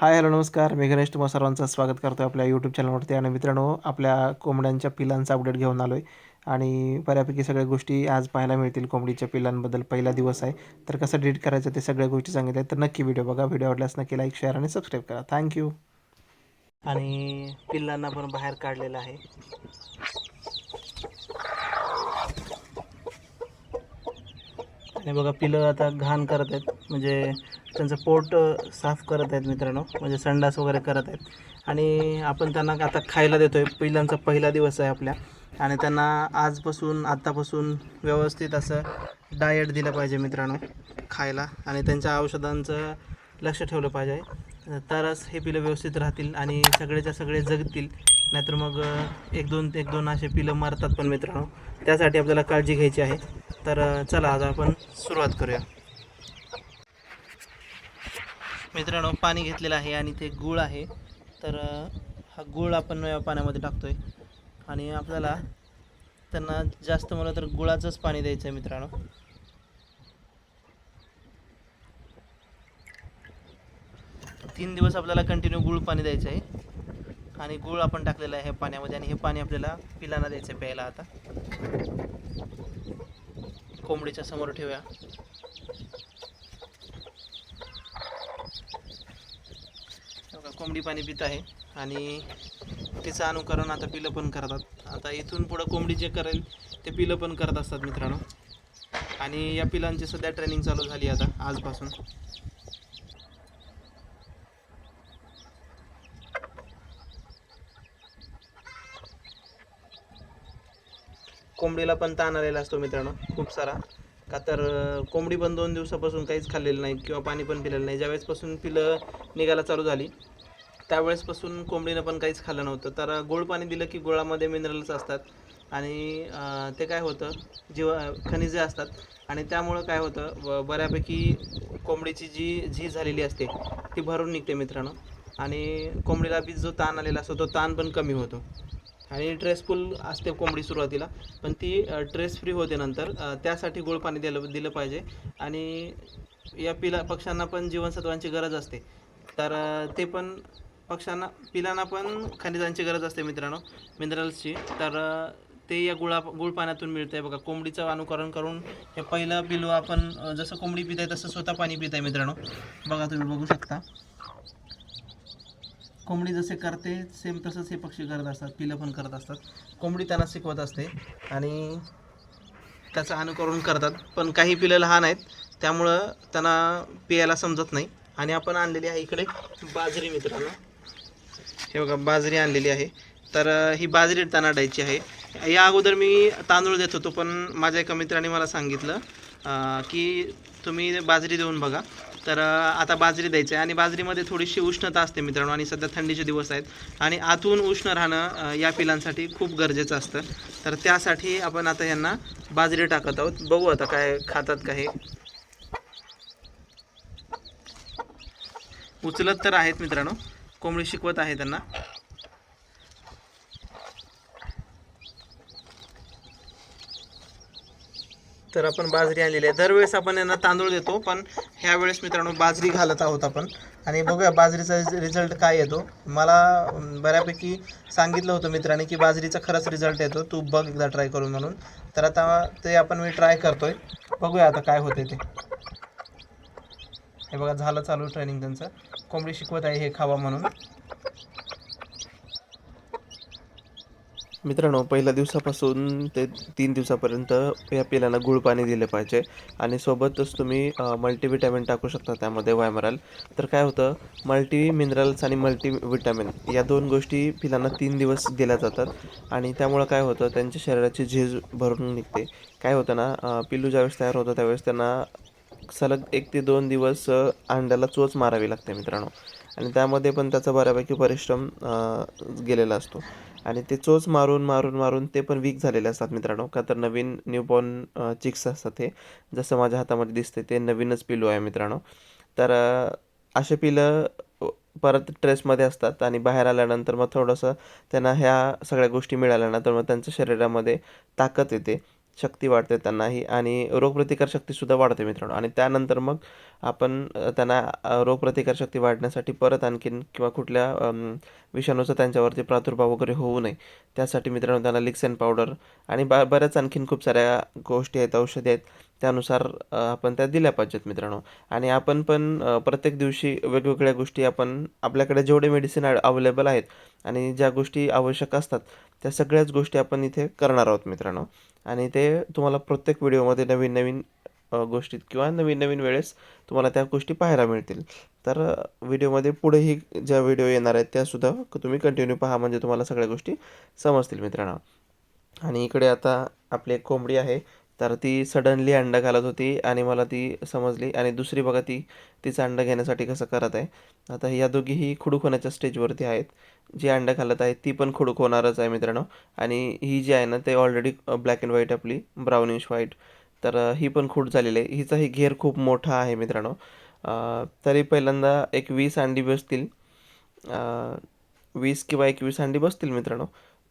Hi hello नमस्कार. मी गणेश. तुम्हा सर्वांचं स्वागत करतो आपल्या यूट्यूब चॅनलवरती आणि मित्रांनो आपल्या कोंबड्यांच्या पिलांचा अपडेट घेऊन आलो आहे आणि बऱ्यापैकी सगळ्या गोष्टी आज पाहायला मिळतील कोंबडीच्या पिलांबद्दल. पहिला दिवस आहे. तर कसं डिलीट करायचं ते सगळ्या गोष्टी सांगितल्या. तर नक्की व्हिडिओ बघा. व्हिडिओ आवडल्यास नक्की लाईक शेअर आणि सबस्क्राईब करा. थँक्यू आणि पिल्लांना पण बाहेर काढलेलं आहे. आणि बघा पिलं आता घाण करत आहेत. म्हणजे त्यांचं पोट साफ करत आहेत मित्रांनो. म्हणजे संडास वगैरे करत आहेत. आणि आपण त्यांना आता खायला देतो आहे पिलांचा पहिला दिवस आहे आपल्या. आणि त्यांना आजपासून आत्तापासून व्यवस्थित असं डाएट दिलं पाहिजे मित्रांनो खायला. आणि त्यांच्या औषधांचं लक्ष ठेवलं पाहिजे. तरच हे पिलं व्यवस्थित राहतील आणि सगळेच्या सगळे जगतील. नाहीतर मग एक दोन एक दोन असे पिलं मरतात पण मित्रांनो. त्यासाठी आपल्याला काळजी घ्यायची आहे. तर चला आज आपण सुरुवात करूया. मित्रांनो पाणी घेतलेलं आहे आणि ते गूळ आहे. तर हा गूळ आपण पाण्यामध्ये पाण्यामध्ये आहे आणि आपल्याला त्यांना जास्त म्हणलं तर गुळाचंच पाणी द्यायचं आहे मित्रांनो. तीन दिवस आपल्याला कंटिन्यू गुळ पाणी द्यायचं आहे. आणि गूळ आपण टाकलेलं आहे पाण्यामध्ये आणि हे पाणी आपल्याला पिलांना द्यायचं आहे प्यायला आता. कोंबडीच्या समोर ठेवूया. कोंबडी पाणी पित आहे आणि तिचं अनुकरण आता पिलं पण करतात. आता इथून पुढं कोंबडी जे करेल ते पिलं पण करत असतात मित्रांनो. आणि या पिलांची सध्या ट्रेनिंग चालू झाली आता आजपासून. कोंबडीला पण ताण आलेला असतो मित्रांनो खूप सारा. का तर कोंबडी पण दोन दिवसापासून काहीच खाल्लेलं नाही किंवा पाणी पण पिलेलं नाही. ज्यावेळेसपासून पिलं निघायला चालू झाली त्यावेळेसपासून कोंबडीनं पण काहीच खाल्लं नव्हतं. तर गोड पाणी दिलं की गोळामध्ये मिनरल्स असतात. आणि ते काय होतं जीव खनिजे असतात. आणि त्यामुळं काय होतं ब- बऱ्यापैकी कोंबडीची जी झीज झालेली असते ती भरून निघते मित्रांनो. आणि कोंबडीला बी जो ताण आलेला असतो तो ताण पण कमी होतो. आणि ट्रेसफुल असते कोंबडी सुरुवातीला. पण ती ट्रेस फ्री होते नंतर त्यासाठी गोड पाणी दिलं दिलं पाहिजे. आणि या पिला पक्ष्यांना पण जीवनसत्वांची गरज असते. तर ते पण पक्ष्यांना पिलांना पण खनिजांची गरज असते मित्रांनो मिनरल्सची तर ते या गुळा गुळ पाण्यातून मिळतं आहे बघा. कोंबडीचं अनुकरण करून हे पहिलं पिलो आपण जसं कोंबडी पित आहे तसं स्वतः पाणी पित आहे मित्रांनो. बघा तुम्ही बघू शकता. कोंबडी जसे करते सेम तसंच हे पक्षी करत असतात पिलं पण करत असतात. कोंबडी त्यांना शिकवत असते आणि त्याचं अनुकरण करतात. पण काही पिलं लहान आहेत त्यामुळं त्यांना पियाला समजत नाही. आणि आपण आणलेली आहे इकडे बाजरी मित्रांनो. हे बघा बाजरी आणलेली आहे. तर ही बाजरी त्यांना आहे. या अगोदर मी तांदूळ देत होतो पण माझ्या एका मित्राने मला सांगितलं की तुम्ही बाजरी देऊन बघा. तर आता बाजरी द्यायची आहे आणि बाजरीमध्ये थोडीशी उष्णता असते मित्रांनो आणि सध्या थंडीचे दिवस आहेत. आणि आतून उष्ण राहणं या पिलांसाठी खूप गरजेचं असतं. तर त्यासाठी आपण आता यांना बाजरी टाकत आहोत. बघू आता काय खातात का हे. उचलत तर आहेत मित्रांनो. कोंबडी शिकवत आहे त्यांना. तर आपण बाजरी आणलेली आहे. दरवेळेस आपण यांना तांदूळ देतो पण ह्या वेळेस मित्रांनो बाजरी घालत आहोत आपण. आणि बघूया बाजरीचा रिझल्ट काय येतो. मला बऱ्यापैकी सांगितलं होतं मित्राने की बाजरीचा खरंच रिझल्ट येतो. तू बघ एकदा ट्राय करून म्हणून. तर आता ते आपण मी ट्राय करतोय. बघूया आता काय होते ते. हे बघा झालं चालू ट्रेनिंग त्यांचं. कोंबडी शिकवत आहे हे खावा म्हणून. मित्रांनो पहिल्या दिवसापासून ते तीन दिवसापर्यंत या पिलांना गुळ पाणी दिले पाहिजे आणि सोबतच तुम्ही मल्टीविटॅमिन टाकू शकता त्यामध्ये वायमराल तर काय होतं मल्टी मिनरल्स आणि मल्टी विटॅमिन या दोन गोष्टी पिलांना तीन दिवस दिल्या जातात आणि त्यामुळं काय होतं त्यांच्या शरीराची झीज भरून निघते. काय होतं ना पिल्लू ज्यावेळेस तयार होतं त्यावेळेस त्यांना सलग एक ते दोन दिवस अंड्याला चोच मारावी लागते मित्रांनो. आणि त्यामध्ये पण त्याचा बऱ्यापैकी परिश्रम गेलेला असतो. आणि ते चोच मारून मारून मारून ते पण वीक झालेले असतात मित्रांनो. का तर नवीन न्यूबॉर्न चिक्स असतात हे जसं माझ्या हातामध्ये दिसते ते नवीनच पिलू आहे मित्रांनो. तर असे पिलं परत ट्रेसमध्ये असतात आणि बाहेर आल्यानंतर मग थोडंसं त्यांना ह्या सगळ्या गोष्टी मिळाल्या ना तर मग त्यांच्या शरीरामध्ये ताकद येते. शक्ती वाढते त्यांनाही आणि रोगप्रतिकारशक्तीसुद्धा वाढते मित्रांनो. आणि त्यानंतर मग आपण त्यांना रोगप्रतिकारशक्ती वाढण्यासाठी परत आणखीन किंवा कुठल्या विषाणूचा त्यांच्यावरती प्रादुर्भाव वगैरे होऊ नये त्यासाठी मित्रांनो त्यांना लिक्सेन पावडर आणि बा बऱ्याच आणखीन खूप साऱ्या गोष्टी आहेत औषधी आहेत. त्यानुसार आपण त्या दिल्या पाहिजेत मित्रांनो. आणि आपण पण प्रत्येक दिवशी वेगवेगळ्या गोष्टी आपण आपल्याकडे जेवढे मेडिसिन अवेलेबल आहेत आणि ज्या गोष्टी आवश्यक असतात त्या सगळ्याच गोष्टी आपण इथे करणार आहोत मित्रांनो. आणि ते तुम्हाला प्रत्येक व्हिडिओमध्ये नवीन नवीन गोष्टीत किंवा नवीन नवीन वेळेस तुम्हाला त्या गोष्टी पाहायला मिळतील. तर व्हिडिओमध्ये पुढेही ज्या व्हिडिओ येणार आहेत त्यासुद्धा तुम्ही कंटिन्यू पहा म्हणजे तुम्हाला सगळ्या गोष्टी समजतील मित्रांनो. आणि इकडे आता आपली एक कोंबडी आहे. तर ती सडनली अंडं घालत होती आणि मला ती समजली. आणि दुसरी बघा ती तिचं अंडं घेण्यासाठी कसं करत आहे. आता या दोघीही खुडूक होण्याच्या स्टेजवरती आहेत. जी अंडं घालत आहे ती पण खुडूक होणारच आहे मित्रांनो. आणि ही जी आहे ना ते ऑलरेडी ब्लॅक अँड व्हाईट आपली ब्राउनिश व्हाईट तर ही पण खूट झालेली आहे. हिचाही घेर खूप मोठा आहे मित्रांनो. तरी पहिल्यांदा एक वीस अंडी बसतील. वीस किंवा एकवीस अंडी बसतील मित्रांनो.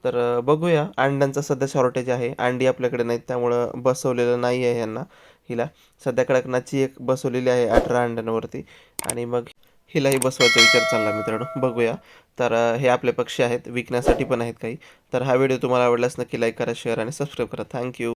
तर बघूया. अंड्यांचा सध्या शॉर्टेज आहे. अंडी आपल्याकडे नाहीत त्यामुळं बसवलेलं नाही आहे यांना हिला. सध्या कडकनाथची एक बसवलेली आहे अठरा अंड्यांवरती. आणि मग हिलाही बसवायचा विचार चालला मित्रांनो. बघूया. तर हे आपले पक्षी आहेत. विकण्यासाठी पण आहेत काही. तर हा व्हिडिओ तुम्हाला आवडल्यास नक्की लाईक करा शेअर आणि सबस्क्राईब करा. थँक्यू